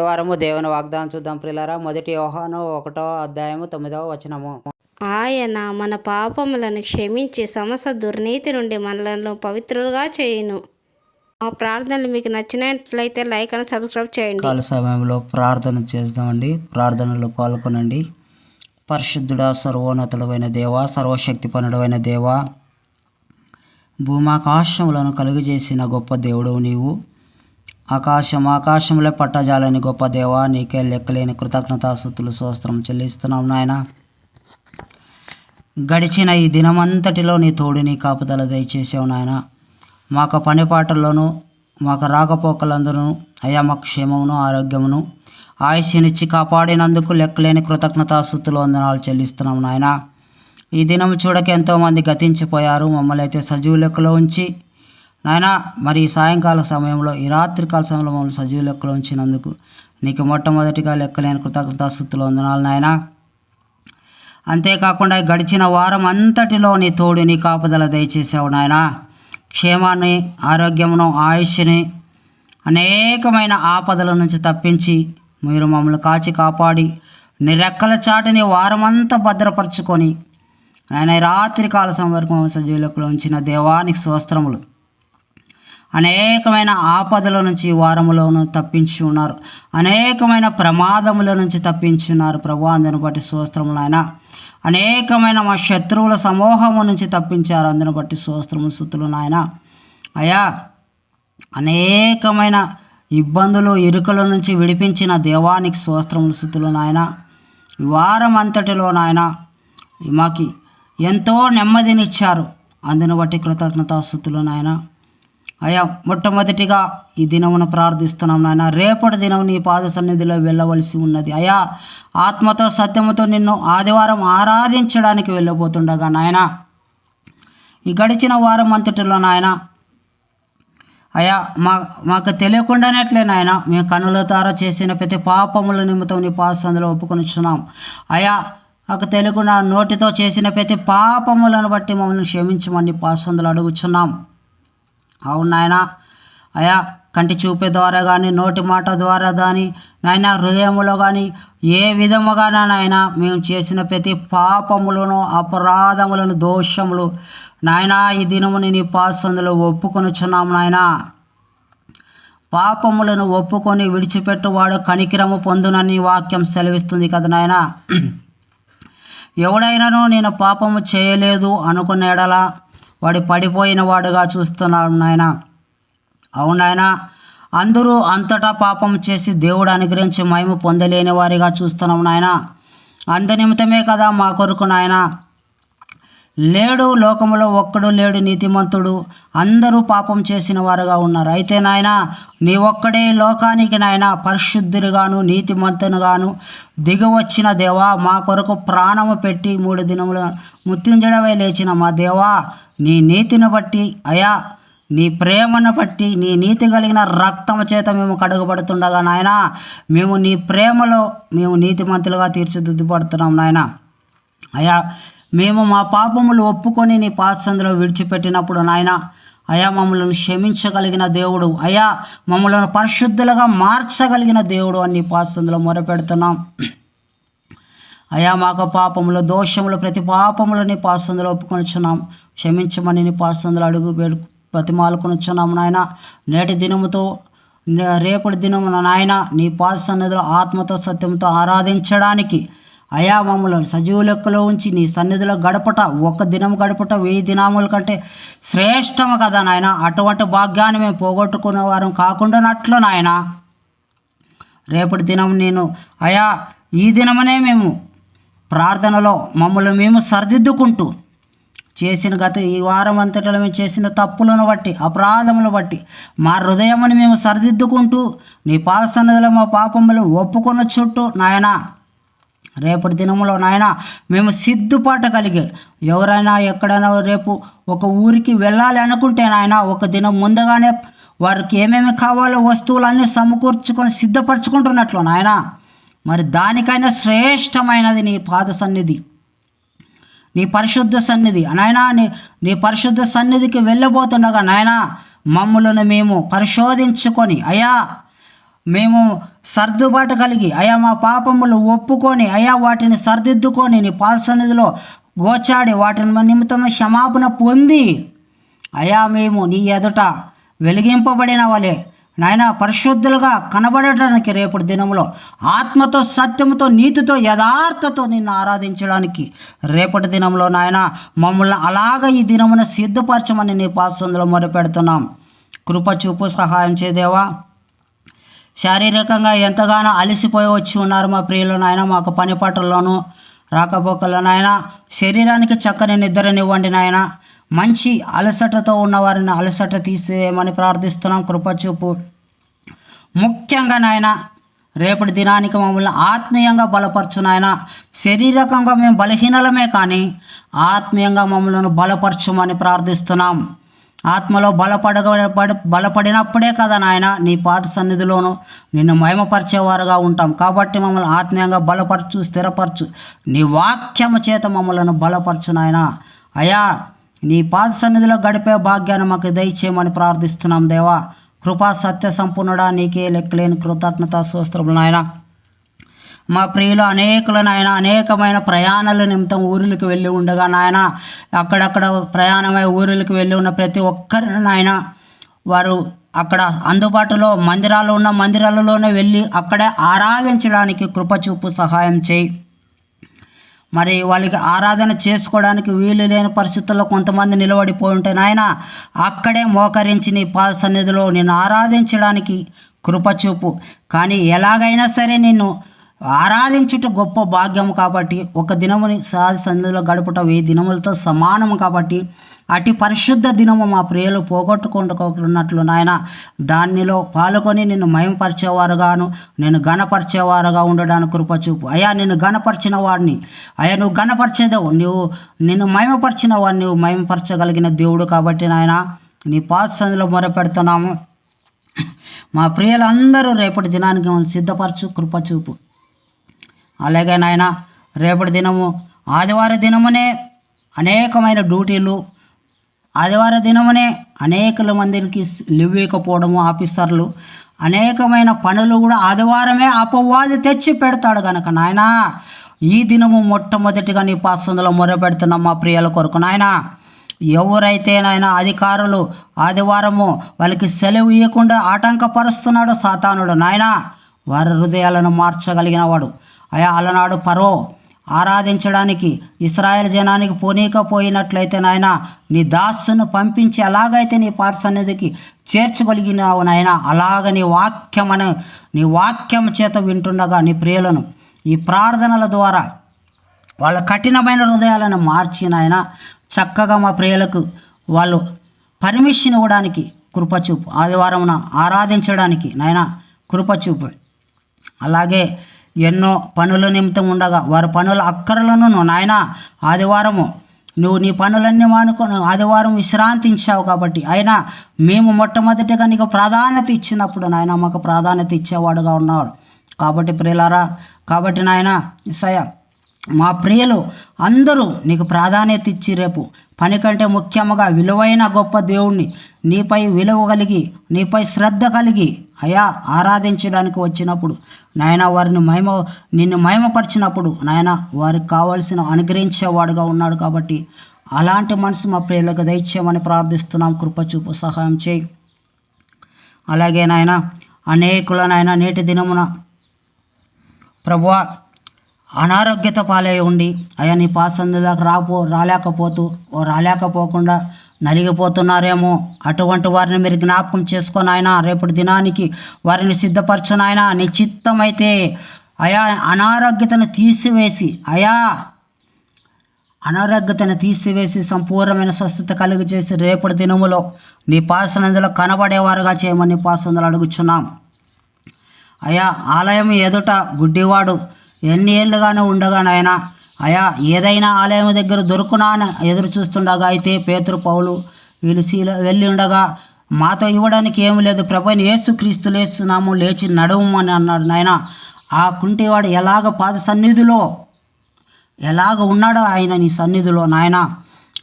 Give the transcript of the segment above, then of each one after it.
వారము దేవుని వాగ్దానం చూద్దాం ప్రియులారా మొదటి యోహాను ఒకటో అధ్యాయము తొమ్మిదవ వచనము. ఆయన మన పాపములను క్షమించి సమస్త దుర్నీతి నుండి మనలను పవిత్రులుగా చేయును. మా ప్రార్థనలు మీకు నచ్చినట్లయితే లైక్ అని సబ్స్క్రైబ్ చేయండి. కాల సమయంలో ప్రార్థన చేద్దామండి. ప్రార్థనలో పాల్గొనండి. పరిశుద్ధుడా సర్వోన్నతుడమైన దేవ సర్వశక్తిపనుడమైన దేవ భూమాకాశములను కలుగజేసిన గొప్ప దేవుడు నీవు. ఆకాశం ఆకాశంలో పట్టజాలని గొప్ప దేవ నీకే లెక్కలేని కృతజ్ఞతాస్థుతులు సోస్త్రం చెల్లిస్తున్నాం నాయన. గడిచిన ఈ దినమంతటిలో నీ తోడిని కాపుదల దయచేసావు నాయన. మాకు పనిపాటల్లోనూ మాకు రాకపోకలందరూ అయ్యా మాకు క్షేమమును ఆరోగ్యమును ఆయుష్నిచ్చి కాపాడినందుకు లెక్కలేని కృతజ్ఞతాస్థుతులు వందనాలు చెల్లిస్తున్నాం నాయన. ఈ దినం చూడక ఎంతోమంది గతించిపోయారు మమ్మల్ని అయితే సజీవ లెక్కలో ఉంచి నాయన మరి ఈ సాయంకాల సమయంలో ఈ రాత్రికాల సమయంలో మమ్మల్ని సజీవ లెక్కలో ఉంచినందుకు నీకు మొట్టమొదటిగా లెక్కలేని కృతజ్ఞతాస్థుతులు వందనాలు నాయనా. అంతేకాకుండా గడిచిన వారం అంతటిలో నీ తోడు నీ కాపుదల దయచేసావు నాయన. క్షేమాన్ని ఆరోగ్యమును ఆయుష్ని అనేకమైన ఆపదల నుంచి తప్పించి మీరు మమ్మల్ని కాచి కాపాడి నీ రెక్కల చాటిని వారమంతా భద్రపరచుకొని ఆయన రాత్రి కాల సమయం వరకు మమ్మల్ని సజీవులకు ఉంచిన దేవానికి స్వస్త్రములు అనేకమైన ఆపదల నుంచి వారములోను తప్పించి ఉన్నారు. అనేకమైన ప్రమాదముల నుంచి తప్పించి ఉన్నారు. ప్రభు అందును బట్టి సోస్త్రములు ఆయన అనేకమైన మా శత్రువుల సమూహము నుంచి తప్పించారు. అందును బట్టి సోస్త్రములు సుతులు నాయన. అయా అనేకమైన ఇబ్బందులు ఇరుకల నుంచి విడిపించిన దేవానికి సోస్త్రములు సుతులు నాయన. వారం అంతటిలో నాయన మాకి ఎంతో నెమ్మదినిచ్చారు. అందుని బట్టి కృతజ్ఞతాస్థుతులు నాయన. అయ్యా మొట్టమొదటిగా ఈ దినమును ప్రార్థిస్తున్నాం నాయన. రేపటి దినం నీ పాద సన్నిధిలో వెళ్ళవలసి ఉన్నది. అయ్యా ఆత్మతో సత్యముతో నిన్ను ఆదివారం ఆరాధించడానికి వెళ్ళబోతుండగా నాయన. ఈ గడిచిన వారం అంతటిలో నాయన అయ్యా మా మాకు తెలియకుండానేట్లే నాయన మేము కనుల ద్వారా చేసిన ప్రతి పాపముల నిమిత్తం నీ పాసందులో ఒప్పుకొనిచున్నాం. అయ్యా మాకు తెలియకుండా నోటితో చేసిన ప్రతి పాపములను బట్టి మమ్మల్ని క్షమించమని పాసందులు అడుగుచున్నాం. అవును నాయన. అయా కంటి చూపే ద్వారా కానీ నోటి మాట ద్వారా కానీ నాయన హృదయములో కానీ ఏ విధముగా నాయన మేము చేసిన ప్రతి పాపములను అపరాధములను దోషములు నాయన ఈ దినముని నీ పాసందులో ఒప్పుకొనుచున్నాము నాయన. పాపములను ఒప్పుకొని విడిచిపెట్టువాడు కనికిరము పొందునని వాక్యం సెలవిస్తుంది కదా నాయన. ఎవడైనానో నేను పాపము చేయలేదు అనుకునేడలా వాడు పడిపోయిన వాడుగా చూస్తున్నాడు నాయన. అవునాయన అందరూ అంతటా పాపం చేసి దేవుడు అనుగ్రహించి మహిమ పొందలేని వారిగా చూస్తున్నాం నాయన. అందు నిమిత్తమే కదా మా కొరకు నాయన లేడు లోకములో ఒక్కడు లేడు నీతిమంతుడు. అందరూ పాపం చేసిన వారుగా ఉన్నారు. అయితే నాయన నీ ఒక్కడే లోకానికి నాయన పరిశుద్ధులుగాను నీతిమంతునుగాను దిగవచ్చిన దేవా మా కొరకు ప్రాణము పెట్టి మూడు దినములు ముత్యుంజడవై లేచిన మా దేవా నీ నీతిని బట్టి అయా నీ ప్రేమను బట్టి నీ నీతి కలిగిన రక్తం చేత మేము కడుగబడుతుండగా నాయన మేము నీ ప్రేమలో మేము నీతిమంతులుగా తీర్చిదిద్దుపడుతున్నాం నాయన. అయా మేము మా పాపములు ఒప్పుకొని నీ పాసందులో విడిచిపెట్టినప్పుడు నాయన అయా మమ్మల్ని క్షమించగలిగిన దేవుడు. అయా మమ్మలను పరిశుద్ధులుగా మార్చగలిగిన దేవుడు అని నీ పాసందులో మొరపెడుతున్నాం. అయా మాకు పాపములు దోషములు ప్రతి పాపములు నీ పాసందులో ఒప్పుకొనిచున్నాం. క్షమించమని నీ పాసందులో అడుగు వేడు ప్రతిమాలుకొనిచున్నాం నాయన. నేటి దినముతో రేపటి దినమున నాయన నీ పాసన్నిధిలో ఆత్మతో సత్యంతో ఆరాధించడానికి అయా మమ్మల్ని సజీవ లెక్కలో ఉంచి నీ సన్నిధిలో గడపట ఒక దినం గడపట వెయ్యి దినాముల కంటే శ్రేష్టము కదా నాయన. అటువంటి భాగ్యాన్ని మేము పోగొట్టుకునే వారం కాకుండానట్లు నాయన. రేపటి దినం నేను అయా ఈ దినమనే మేము ప్రార్థనలో మమ్మల్ని మేము సరిదిద్దుకుంటూ చేసిన గత ఈ వారం అంతటిలో మేము చేసిన తప్పులను బట్టి అపరాధములను బట్టి మా హృదయముని మేము సరిదిద్దుకుంటూ నీ పాద సన్నిధిలో మా పాపములు ఒప్పుకున్న చుట్టూ నాయనా. రేపటి దినములో నాయన మేము సిద్ధుపాటు కలిగి ఎవరైనా ఎక్కడైనా రేపు ఒక ఊరికి వెళ్ళాలి అనుకుంటే నాయన ఒక దినం ముందుగానే వారికి ఏమేమి కావాలో వస్తువులన్నీ సమకూర్చుకొని సిద్ధపరచుకుంటున్నట్లు నాయన. మరి దానికైనా శ్రేష్టమైనది నీ పాద సన్నిధి నీ పరిశుద్ధ సన్నిధి. నాయనా నీ నీ పరిశుద్ధ సన్నిధికి వెళ్ళబోతుండగా నాయనా మమ్మలను మేము పరిశోధించుకొని అయ్యా మేము సర్దుబాటు కలిగి అయా మా పాపములు ఒప్పుకొని అయా వాటిని సరిదిద్దుకొని నీ పాల్సన్నిధిలో గోచాడి వాటిని నిమిత్తం క్షమాపణ పొంది. అయా మేము నీ ఎదుట వెలిగింపబడిన వలె నాయన పరిశుద్ధులుగా కనబడటానికి రేపటి దినంలో ఆత్మతో సత్యముతో నీతితో యథార్థతో నిన్ను ఆరాధించడానికి రేపటి దినంలో నాయన మమ్మల్ని అలాగ ఈ దినమున సిద్ధపరచమని నీ పాసందులో మొరపెడుతున్నాం. కృప చూపు సహాయం చేదేవా శారీరకంగా ఎంతగానో అలసిపోయి వచ్చి ఉన్నారు మా ప్రియులు నాయన. మాకు పని పట్టల్లోనూ రాకపోకల్లో నాయన. శరీరానికి చక్కని నిద్రనివ్వండి నాయన. మంచి అలసటతో ఉన్నవారిని అలసట తీసివేయమని ప్రార్థిస్తున్నాం. కృపచూపు. ముఖ్యంగా నాయన రేపటి దినానికి మమ్మల్ని ఆత్మీయంగా బలపరచు నాయన. శారీరకంగా మేము బలహీనలమే కానీ ఆత్మీయంగా మమ్మల్ని బలపరచుమని ప్రార్థిస్తున్నాం. ఆత్మలో బలపడగ బలపడినప్పుడే కదా నాయన నీ పాత సన్నిధిలోను నిన్ను మహిమపరిచేవారుగా ఉంటాం. కాబట్టి మమ్మల్ని ఆత్మీయంగా బలపరచు స్థిరపరచు. నీ వాక్యము చేత మమ్మల్ని బలపరచు నాయన. అయా నీ పాద సన్నిధిలో గడిపే భాగ్యాన్ని మాకు దయచేయమని ప్రార్థిస్తున్నాం దేవా. కృపా సత్య సంపూర్ణుడా నీకే లెక్కలేని కృతజ్ఞత సూస్త్రములు నాయన. మా ప్రియులు అనేకులు నాయన అనేకమైన ప్రయాణాల నిమిత్తం ఊరులకు వెళ్ళి ఉండగా నాయన అక్కడక్కడ ప్రయాణమై ఊరులకు వెళ్ళి ఉన్న ప్రతి ఒక్కరిని నాయన వారు అక్కడ అందుబాటులో మందిరాలు ఉన్న మందిరాలలోనే వెళ్ళి అక్కడే ఆరాధించడానికి కృపచూపు సహాయం చేయి. మరి వాళ్ళకి ఆరాధన చేసుకోవడానికి వీలు లేని పరిస్థితుల్లో కొంతమంది నిలబడిపోయి ఉంటే నాయన అక్కడే మోకరించి నీ పాద సన్నిధిలో నేను ఆరాధించడానికి కృపచూపు. కానీ ఎలాగైనా సరే నిన్ను ఆరాధించుట గొప్ప భాగ్యం కాబట్టి ఒక దినముని సాది సన్నిధిలో గడుపుట వెయ్యి దినములతో సమానం కాబట్టి అటు పరిశుద్ధ దినము మా ప్రియులు పోగొట్టుకుంటున్నట్లు నాయన. దానిలో పాల్గొని నిన్ను మయంపరిచేవారుగాను నేను గణపరిచేవారుగా ఉండడానికి కృపచూపు. అయ్యా నిన్ను గణపరిచిన వాడిని అయ్యా నువ్వు గణపరిచేదేవు నువ్వు నిన్ను మయమపరిచిన వాడిని నువ్వు మయమపరచగలిగిన దేవుడు కాబట్టి నాయన నీ పాసందులో మొరపెడుతున్నాము. మా ప్రియులందరూ రేపటి దినానికి మమ్మల్ని సిద్ధపరచు కృపచూపు. అలాగే నాయన రేపటి దినము ఆదివార దినమునే అనేకమైన డ్యూటీలు ఆదివార దినమునే అనేకల మందికి లివ్ ఇవ్వకపోవడము ఆఫీసర్లు అనేకమైన పనులు కూడా ఆదివారమే అపవాది తెచ్చి పెడతాడు కనుక నాయనా. ఈ దినము మొట్టమొదటిగా నీ పాసందులో మొరపెడుతున్నాం మా ప్రియుల కొరకు నాయనా. ఎవరైతే నాయన అధికారులు ఆదివారము వాళ్ళకి సెలవు ఇవ్వకుండా ఆటంకపరుస్తున్నాడు సాతానుడు నాయన వారి హృదయాలను మార్చగలిగిన వాడు. అయా అలనాడు పరో ఆరాధించడానికి ఇస్రాయేల్ జనానికి పోనీకపోయినట్లయితే నాయన నీ దాసును పంపించి అలాగైతే నీ పార్సన్నిధికి చేర్చగలిగినావు నాయన అలాగ నీ వాక్యమని నీ వాక్యం చేత వింటుండగా నీ ప్రియులను ఈ ప్రార్థనల ద్వారా వాళ్ళ కఠినమైన హృదయాలను మార్చి నాయన చక్కగా మా ప్రియులకు వాళ్ళు పర్మిషన్ ఇవ్వడానికి కృపచూపు. ఆదివారం ఆరాధించడానికి నాయన కృపచూపు. అలాగే ఎన్నో పనుల నిమిత్తం ఉండగా వారి పనుల అక్కరలను నాయన ఆదివారము నువ్వు నీ పనులన్నీ మానుకొని ఆదివారం విశ్రాంతించావు కాబట్టి అయినా మేము మొట్టమొదటిగా నీకు ప్రాధాన్యత ఇచ్చినప్పుడు నాయన మాకు ప్రాధాన్యత ఇచ్చేవాడుగా ఉన్నాడు కాబట్టి ప్రియులారా కాబట్టి నాయన సయ మా ప్రియులు అందరూ నీకు ప్రాధాన్యత ఇచ్చి రేపు పని కంటే ముఖ్యముగా విలువైన గొప్ప దేవుణ్ణి నీపై విలువ కలిగి నీపై శ్రద్ధ కలిగి అయా ఆరాధించడానికి వచ్చినప్పుడు నాయన వారిని మహిమ నిన్ను మహిమపరిచినప్పుడు నాయన వారికి కావాల్సిన అనుగ్రహించేవాడుగా ఉన్నాడు కాబట్టి అలాంటి మనసు మా ప్రియులకు దయచేయమని ప్రార్థిస్తున్నాం. కృపచూపు సహాయం చేయి. అలాగే నాయన అనేకుల నాయన నేటి దినమున ప్రభువా అనారోగ్యత పాలై ఉండి అయ్యా నీ పాసందులకు రాపో రాలేకపోతూ ఓ రాలేకపోకుండా నలిగిపోతున్నారేమో. అటువంటి వారిని మీరు జ్ఞాపకం చేసుకొని ఆయన రేపటి దినానికి వారిని సిద్ధపరచును ఆయన నీ అయా అనారోగ్యతను తీసివేసి అయా అనారోగ్యతను తీసివేసి సంపూర్ణమైన స్వస్థత కలుగు చేసి రేపటి దినములో నీ పాసనందులో కనబడేవారుగా చేయమని పాసనందులు అడుగుచున్నాం. అయా ఆలయం ఎదుట గుడ్డివాడు ఎన్ని ఏళ్ళుగానో ఉండగా నాయన అయా ఏదైనా ఆలయం దగ్గర దొరుకునా అని ఎదురు చూస్తుండగా అయితే పేతురు పౌలు వీళ్ళు శీల వెళ్ళి ఉండగా మాతో ఇవ్వడానికి ఏమి లేదు ప్రభుని ఏసు క్రీస్తు లేస్తున్నాము లేచి నడవమని అన్నాడు నాయన. ఆ కుంటివాడు ఎలాగ పాద సన్నిధిలో ఎలాగ ఉన్నాడో ఆయన నీ సన్నిధిలో నాయన.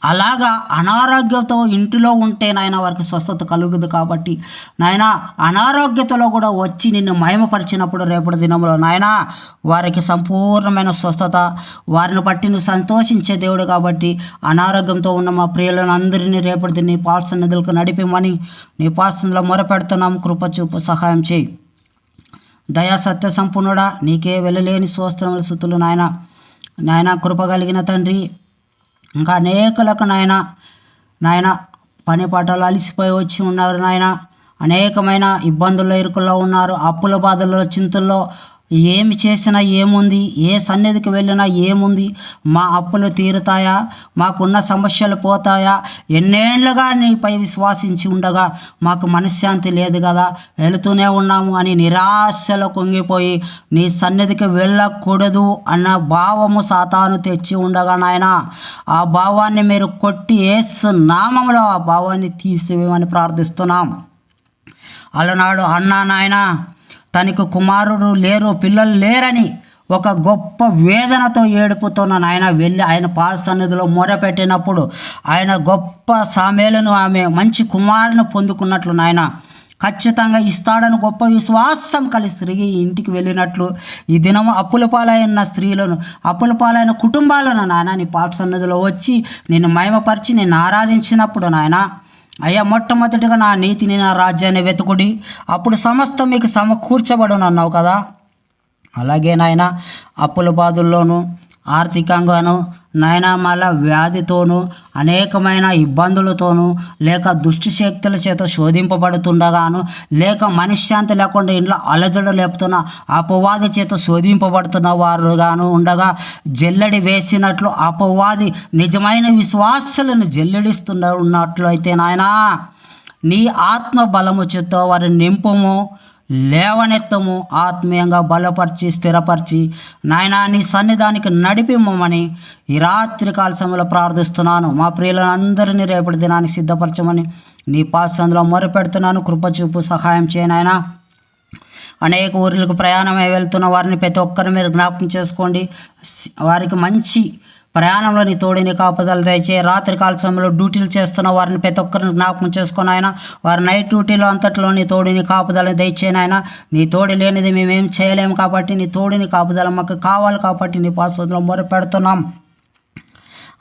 అలాగా అనారోగ్యంతో ఇంటిలో ఉంటే నాయన వారికి స్వస్థత కలుగుదు కాబట్టి నాయన అనారోగ్యతలో కూడా వచ్చి నిన్ను మయమపరిచినప్పుడు రేపటి దినంలో నాయన వారికి సంపూర్ణమైన స్వస్థత వారిని బట్టి నువ్వు సంతోషించే దేవుడు కాబట్టి అనారోగ్యంతో ఉన్న మా ప్రియులను అందరినీ రేపటి నీ పాల్సిన నిధులకు నడిపిమని నీ పాల్సనలో మొరపెడుతున్నాం. కృప చూపు సహాయం చేయి. దయా సత్య సంపూర్ణుడా నీకే వెళ్ళలేని స్వస్థముల సుతులు నాయన. నాయన కృప కలిగిన తండ్రి ఇంకా అనేకులకు నాయన నాయన పని పాటలు అలిసిపోయి వచ్చి ఉన్నారు నాయన. అనేకమైన ఇబ్బందుల్లో ఇరుకుల్లో ఉన్నారు అప్పుల బాధల్లో చింతల్లో ఏమి చేసినా ఏముంది? ఏ సన్నిధికి వెళ్ళినా ఏముంది? మా అప్పులు తీరుతాయా? మాకున్న సమస్యలు పోతాయా? ఎన్నేళ్ళుగా నీపై విశ్వాసించి ఉండగా మాకు మనశ్శాంతి లేదు కదా? వెళుతూనే ఉన్నాము అని నిరాశలో కుంగిపోయి నీ సన్నిధికి వెళ్ళకూడదు అన్న భావము సాతాను తెచ్చి ఉండగా నాయన ఆ భావాన్ని మీరు కొట్టి ఏసు నామంలో ఆ భావాన్ని తీసివేయమని ప్రార్థిస్తున్నాం. అలనాడు అన్నా నాయనా తనకు కుమారుడు లేరు పిల్లలు లేరని ఒక గొప్ప వేదనతో ఏడుపుతున్న నాయన వెళ్ళి ఆయన పాద సన్నిధిలో మొరపెట్టినప్పుడు ఆయన గొప్ప సామేలను ఆమె మంచి కుమారుని పొందుకున్నట్లు నాయన ఖచ్చితంగా ఇస్తాడని గొప్ప విశ్వాసం కలిసి తిరిగి ఇంటికి వెళ్ళినట్లు ఈ దినము అప్పుల పాలైన స్త్రీలను అప్పుల పాలైన కుటుంబాలను నాయన నీ పాట సన్నిధిలో వచ్చి నేను మయమపరిచి నేను ఆరాధించినప్పుడు నాయన అయ్యా మొట్టమొదటిగా నా నీతిని నా రాజ్యాన్ని వెతుకుడి. అప్పుడు సమస్తం మీకు సమకూర్చబడును అన్నావు కదా. అలాగే నాయన అప్పుల బాధల్లోనూ ఆర్థికంగాను నాయన మళ్ళా వ్యాధితోనూ అనేకమైన ఇబ్బందులతోనూ లేక దుష్టి శక్తుల చేత శోధింపబడుతుండగాను లేక మనశ్శాంతి లేకుండా ఇంట్లో అలజడు లేపుతున్న అపవాది చేత శోధింపబడుతున్న వారుగాను ఉండగా జల్లెడి వేసినట్లు అపవాది నిజమైన విశ్వాసులను జల్లెడిస్తున్న ఉన్నట్లు అయితే నాయనా నీ ఆత్మ బలము చేత వారిని నింపము. లేవనెత్తము ఆత్మీయంగా బలపరిచి స్థిరపరిచి నాయనా నీ సన్నిధానికి నడిపిమ్మని ఈ రాత్రి కాల సమయంలో ప్రార్థిస్తున్నాను. మా ప్రియులందరినీ రేపటి దినానికి సిద్ధపరచమని నీ పాసందులో మొరపెడుతున్నాను. కృపచూపు సహాయం చేయనాయనా అనేక ఊర్లకు ప్రయాణమై వెళ్తున్న వారిని ప్రతి ఒక్కరిని మీరు జ్ఞాపకం చేసుకోండి. వారికి మంచి ప్రయాణంలో నీ తోడిని కాపుదలు దయచే రాత్రి కాల సమయంలో డ్యూటీలు చేస్తున్న వారిని ప్రతి ఒక్కరిని జ్ఞాపకం చేసుకుని ఆయన వారి నైట్ డ్యూటీలో అంతట్లో నీ తోడిని కాపుదల దయచేయను ఆయన నీ తోడి లేనిది మేమేం చేయలేము కాబట్టి నీ తోడిని కాపుదల మాకు కావాలి కాబట్టి నీ పాశ్వతంలో మొర పెడుతున్నాం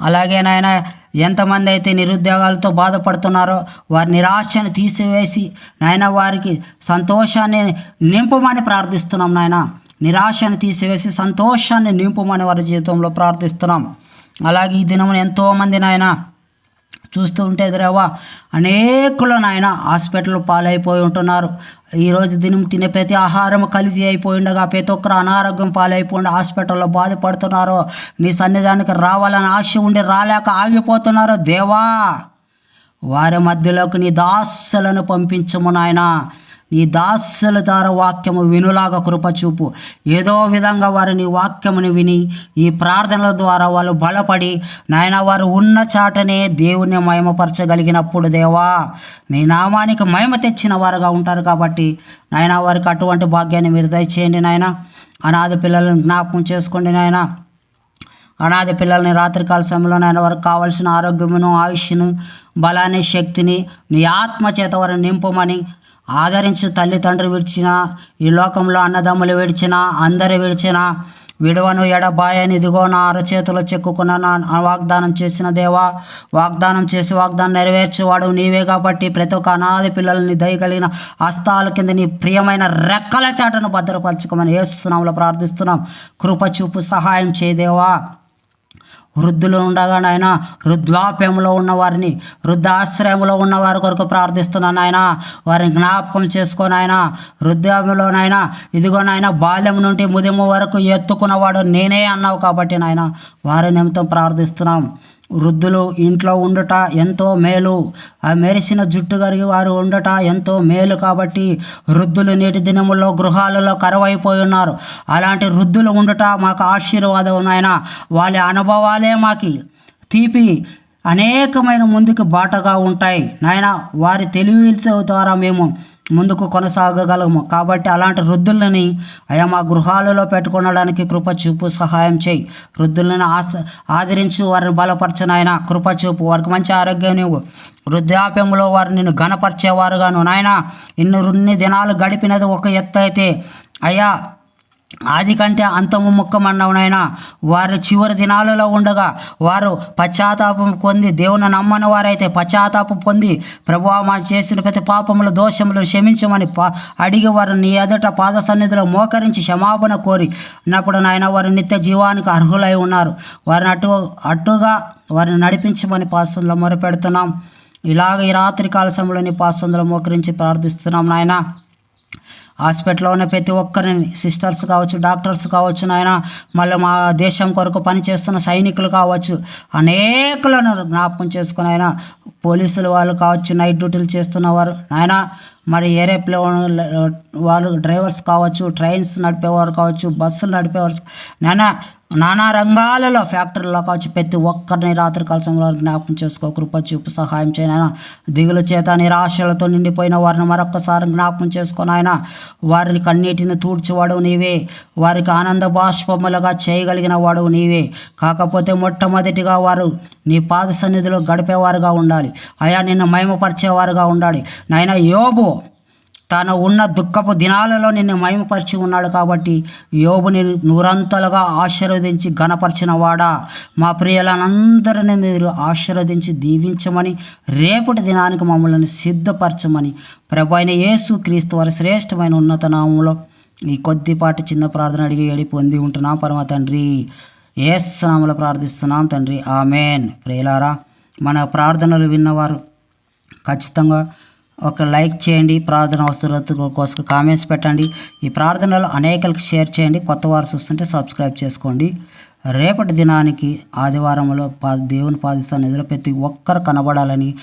అలాగే నాయన ఎంతమంది అయితే నిరుద్యోగాలతో బాధపడుతున్నారో వారి నిరాశను తీసివేసి నాయన వారికి సంతోషాన్ని నింపమని ప్రార్థిస్తున్నాం నాయన. నిరాశను తీసివేసి సంతోషాన్ని నింపమని వారి జీవితంలో ప్రార్థిస్తున్నాం. అలాగే ఈ దినమున ఎంతోమంది నాయన చూస్తూ ఉంటే ఎదురవ్వ అనేకులు నాయన హాస్పిటల్ పాలైపోయి ఉంటున్నారు. ఈరోజు దినం తినే ప్రతి ఆహారం కలిసి అయిపోయి ఉండగా ప్రతి ఒక్కరు అనారోగ్యం పాలైపోయి హాస్పిటల్లో బాధపడుతున్నారు నీ సన్నిధానికి రావాలని ఆశ ఉండి రాలేక ఆగిపోతున్నారు దేవా వారి మధ్యలోకి నీ దాసులను పంపించము నాయన. నీ దాసుల ద్వారా వాక్యము వినులాగా కృపచూపు. ఏదో విధంగా వారు నీ వాక్యముని విని ఈ ప్రార్థనల ద్వారా వాళ్ళు బలపడి నాయన వారు ఉన్న చాటనే దేవుని మయమపరచగలిగినప్పుడు దేవా నీ నామానికి మయమ తెచ్చిన వారుగా ఉంటారు కాబట్టి నాయన వారికి అటువంటి భాగ్యాన్ని మీరు దయచేయండి నాయన. అనాథ పిల్లలను జ్ఞాపకం చేసుకోండి నాయన. అనాథ పిల్లల్ని రాత్రికాల సమయంలో నాయన వారికి కావలసిన ఆరోగ్యమును ఆయుష్ను బలాన్ని శక్తిని నీ ఆత్మ చేత వారిని నింపమని ఆదరించి తల్లిదండ్రులు విడిచిన ఈ లోకంలో అన్నదమ్ములు విడిచిన అందరు విడిచిన విడవను ఎడబాయని ఇదిగో నా అరచేతిలో చెక్కుకున్న నా వాగ్దానం చేసిన దేవా వాగ్దానం చేసి వాగ్దానం నెరవేర్చేవాడు నీవే కాబట్టి ప్రతి ఒక్క అనాథ పిల్లల్ని దయగలిగిన హస్తాల కింద నీ ప్రియమైన రెక్కల చాటను భద్రపరచుకోమని ఏస్తున్నాంలో ప్రార్థిస్తున్నాం. కృప చూపు సహాయం చేయదేవా వృద్ధులు ఉండగా నాయన వృద్ధాప్యంలో ఉన్నవారిని వృద్ధాశ్రయంలో ఉన్న వారి కొరకు ప్రార్థిస్తున్నాను నాయన. వారిని జ్ఞాపకం చేసుకొని ఆయన వృద్ధాప్యంలోనైనా ఇదిగో నాయన బాల్యం నుండి ముదిము వరకు ఎత్తుకున్నవాడు నేనే అన్నావు కాబట్టి నాయన వారి నిమిత్తం ప్రార్థిస్తున్నాం. వృద్ధులు ఇంట్లో ఉండుట ఎంతో మేలు. ఆ మెరిసిన జుట్టు కరిగి వారు ఉండట ఎంతో మేలు కాబట్టి వృద్ధులు నేటి దినముల్లో గృహాలలో కరువైపోయి ఉన్నారు. అలాంటి వృద్ధులు ఉండుట మాకు ఆశీర్వాదం నాయన. వాళ్ళ అనుభవాలే మాకి తీపి అనేకమైన ముందుకు బాటగా ఉంటాయి. నాయన వారి తెలివి ద్వారా మేము ముందుకు కొనసాగగలము. కాబట్టి అలాంటి వృద్ధులని అయా మా గృహాలలో పెట్టుకునడానికి కృప చూపు సహాయం చేయి. వృద్ధులను ఆస ఆదరించి వారిని బలపరచు నాయన. కృప చూపు వారికి మంచి ఆరోగ్యం నీవు. వృద్ధాప్యంలో వారు నిన్ను ఘనపరిచేవారుగాను. నాయన ఇన్ని ఇన్ని దినాలు గడిపినది ఒక ఎత్తు అయితే అయ్యా ఆది కంటే అంతము ముక్కమన్నావు నాయన వారు చివరి దినాలలో ఉండగా వారు పశ్చాత్తాపం పొంది దేవుని నమ్మని వారైతే పశ్చాత్తాపం పొంది ప్రభువా మా చేసిన ప్రతి పాపములు దోషములు క్షమించమని పా అడిగి వారు నీ ఎదుట పాద సన్నిధిలో మోకరించి క్షమాపణ కోరి ఉన్నప్పుడు నాయన వారు నిత్య జీవానికి అర్హులై ఉన్నారు. వారిని అటు అటుగా వారిని నడిపించమని పాసంలో మొరపెడుతున్నాం. ఇలాగ ఈ రాత్రి కాల సమయంలో నీ పాసంలో మోకరించి ప్రార్థిస్తున్నాం నాయన. హాస్పిటల్లో ఉన్న ప్రతి ఒక్కరిని సిస్టర్స్ కావచ్చు డాక్టర్స్ కావచ్చు నాయన మళ్ళీ మా దేశం కొరకు పనిచేస్తున్న సైనికులు కావచ్చు అనేకులను జ్ఞాపకం చేసుకుని ఆయన పోలీసులు వాళ్ళు కావచ్చు నైట్ డ్యూటీలు చేస్తున్నవారు నాయన మరి ఏరోప్లేన్ వాళ్ళు డ్రైవర్స్ కావచ్చు ట్రైన్స్ నడిపేవారు కావచ్చు బస్సులు నడిపేవారు నాయన నానా రంగాలలో ఫ్యాక్టరీలో కావచ్చు ప్రతి ఒక్కరిని రాత్రి కాల జ్ఞాపకం చేసుకో కృప చూపు సహాయం చేయనైనా దిగులు చేత నిరాశలతో నిండిపోయిన వారిని మరొక్కసారి జ్ఞాపకం చేసుకొని ఆయన వారిని కన్నీటిని తూడ్చేవాడు నీవే. వారికి ఆనంద బాష్పములుగా చేయగలిగిన వాడు నీవే. కాకపోతే మొట్టమొదటిగా వారు నీ పాద సన్నిధిలో గడిపేవారుగా ఉండాలి. అయా నిన్ను మహిమపరిచేవారుగా ఉండాలి. నాయన యోబు తాను ఉన్న దుఃఖపు దినాలలో నిన్ను మయమపరిచి ఉన్నాడు కాబట్టి యోబుని నూరంతలుగా ఆశీర్వదించి ఘనపరిచిన వాడా మా ప్రియులనందరినీ మీరు ఆశీర్వదించి దీవించమని రేపటి దినానికి మమ్మల్ని సిద్ధపరచమని ప్రభు అయిన యేసు క్రీస్తు వారి శ్రేష్టమైన ఉన్నత నామంలో ఈ కొద్దిపాటి చిన్న ప్రార్థన అడిగి ఏడి పొంది ఉంటున్నాం. పరమ తండ్రి ఏస్ నామలో ప్రార్థిస్తున్నాం తండ్రి. ఆమెన్. ప్రియులారా మన ప్రార్థనలు విన్నవారు ఖచ్చితంగా ఒక లైక్ చేయండి ప్రార్థన అవసరత కోసం కామెంట్స్ పెట్టండి. ఈ ప్రార్థనలు అనేకలకు షేర్ చేయండి కొత్త వారు చూస్తుంటే సబ్స్క్రైబ్ చేసుకోండి. రేపటి దినానికి ఆదివారంలో పా దేవుని పాదిస్తాను ఎదురు ప్రతి ఒక్కరు కనబడాలని